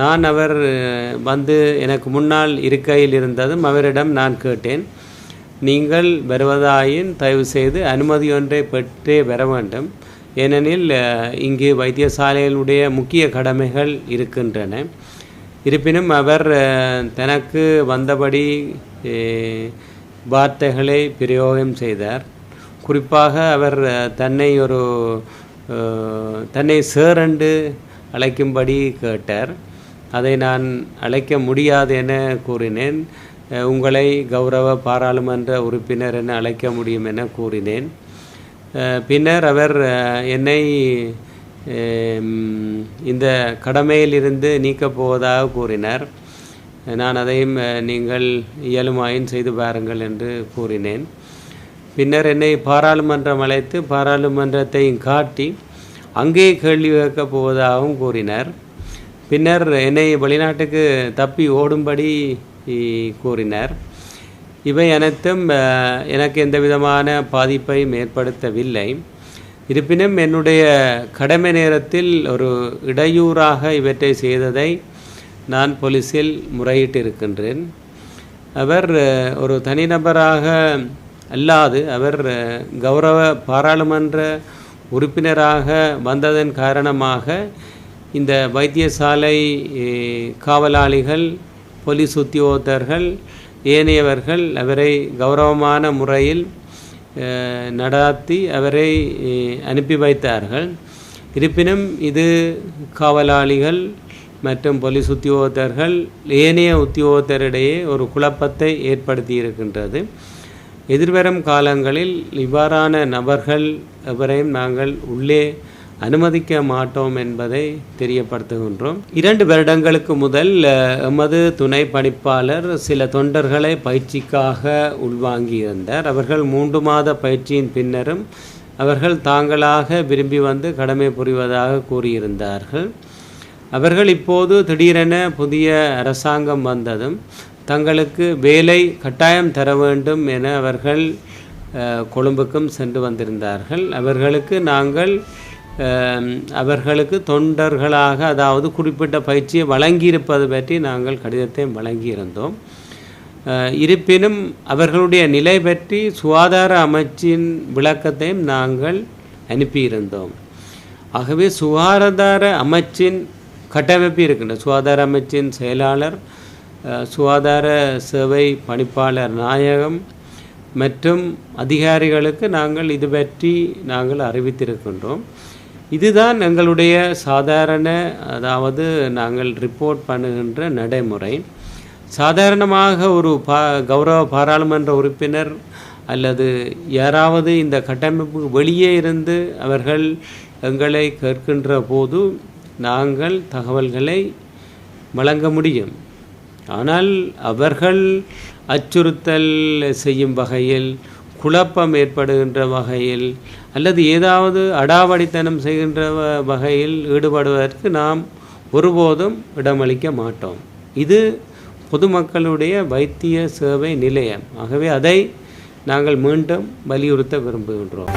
நான் அவர் வந்து எனக்கு முன்னால் இருக்கையில் இருந்ததும் அவரிடம் நான் கேட்டேன். நீங்கள் வருவதாயின் தயவு செய்து அனுமதி ஒன்றை பெற்றே வர வேண்டும். ஏனெனில் இங்கு வைத்தியசாலைகளுடைய முக்கிய கடமைகள் இருக்கின்றன. இருப்பினும் அவர் தனக்கு வந்தபடி வார்த்தைகளை பிரயோகம் செய்தார். குறிப்பாக அவர் தன்னை ஒரு தன்னை சேர் என்று அழைக்கும்படி கேட்டார். அதை நான் அழைக்க முடியாது என கூறினேன். உங்களை கௌரவ பாராளுமன்ற உறுப்பினர் என அழைக்க முடியும் என கூறினேன். பின்னர் அவர் என்னை இந்த கடமையிலிருந்து நீக்கப் போவதாக கூறினார். நான் அதையும் நீங்கள் இயலுமாயின் செய்து பாருங்கள் என்று கூறினேன். பின்னர் என்னை பாராளுமன்றம் அழைத்து பாராளுமன்றத்தையும் காட்டி அங்கே கேள்வி கேட்கப் போவதாகவும் கூறினார். பின்னர் என்னை வெளிநாட்டுக்கு தப்பி ஓடும்படி கூறினர் கூறினார். இவை அனைத்தும் எனக்கு எந்த விதமான பாதிப்பையும் ஏற்படுத்தவில்லை. இருப்பினும் என்னுடைய கடமை நேரத்தில் ஒரு இடையூறாக இவற்றை செய்ததை நான் போலீஸில் முறையிட்டிருக்கின்றேன். அவர் ஒரு தனிநபராக அல்லாது அவர் கௌரவ பாராளுமன்ற உறுப்பினராக வந்ததன் காரணமாக இந்த வைத்தியசாலை காவலாளிகள் போலீஸ் உத்தியோகத்தர்கள் ஏனையவர்கள் அவரை கௌரவமான முறையில் நடாத்தி அவரை அனுப்பி வைத்தார்கள். இருப்பினும் இது காவலாளிகள் மற்றும் போலீஸ் உத்தியோகத்தர்கள் ஏனைய உத்தியோகத்தரிடையே ஒரு குழப்பத்தை ஏற்படுத்தி இருக்கின்றது எதிர்வரும் காலங்களில் இவ்வாறான நபர்கள் எவரையும் நாங்கள் உள்ளே அனுமதிக்க மாட்டோம் என்பதை தெரியப்படுத்துகின்றோம். இரண்டு வருடங்களுக்கு முதல் எமது துணை பணிப்பாளர் சில தொண்டர்களை பயிற்சிக்காக உள்வாங்கியிருந்தார். அவர்கள் மூன்று மாத பயிற்சியின் பின்னரும் அவர்கள் தாங்களாக விரும்பி வந்து கடமை புரிவதாக கூறியிருந்தார்கள். அவர்கள் இப்போது திடீரென புதிய அரசாங்கம் வந்ததும் தங்களுக்கு வேலை கட்டாயம் தர வேண்டும் என அவர்கள் அஹ், கொழும்புக்கும் சென்று வந்திருந்தார்கள். அவர்களுக்கு நாங்கள் அவர்களுக்கு தொண்டர்களாக அதாவது குறிப்பிட்ட பயிற்சியை வழங்கியிருப்பது பற்றி நாங்கள் கடிதத்தை வழங்கியிருந்தோம். இருப்பினும் அவர்களுடைய நிலை பற்றி சுகாதார அமைச்சின் விளக்கத்தையும் நாங்கள் அனுப்பியிருந்தோம். ஆகவே சுகாதார அமைச்சின் கட்டமைப்பு இருக்கின்ற சுகாதார அமைச்சின் செயலாளர் சுகாதார சேவை பணிப்பாளர் நாயகம் மற்றும் அதிகாரிகளுக்கு நாங்கள் இது பற்றி நாங்கள் அறிவித்திருக்கின்றோம். இதுதான் எங்களுடைய சாதாரண அதாவது நாங்கள் ரிப்போர்ட் பண்ணுகின்ற நடைமுறை. சாதாரணமாக ஒரு பா கௌரவ பாராளுமன்ற உறுப்பினர் அல்லது யாராவது இந்த கட்டமைப்புக்கு வெளியே இருந்து அவர்கள் எங்களை கேட்கின்ற போது நாங்கள் தகவல்களை வழங்க முடியும். ஆனால் அவர்கள் அச்சுறுத்தல் செய்யும் வகையில் குழப்பம் ஏற்படுகின்ற வகையில் அல்லது ஏதாவது அடாவடித்தனம் செய்கின்ற வ- வகையில் ஈடுபடுவதற்கு நாம் ஒருபோதும் இடமளிக்க மாட்டோம். இது பொதுமக்களுடைய வைத்திய சேவை நிலையம். ஆகவே அதை நாங்கள் மீண்டும் வலியுறுத்த விரும்புகின்றோம்.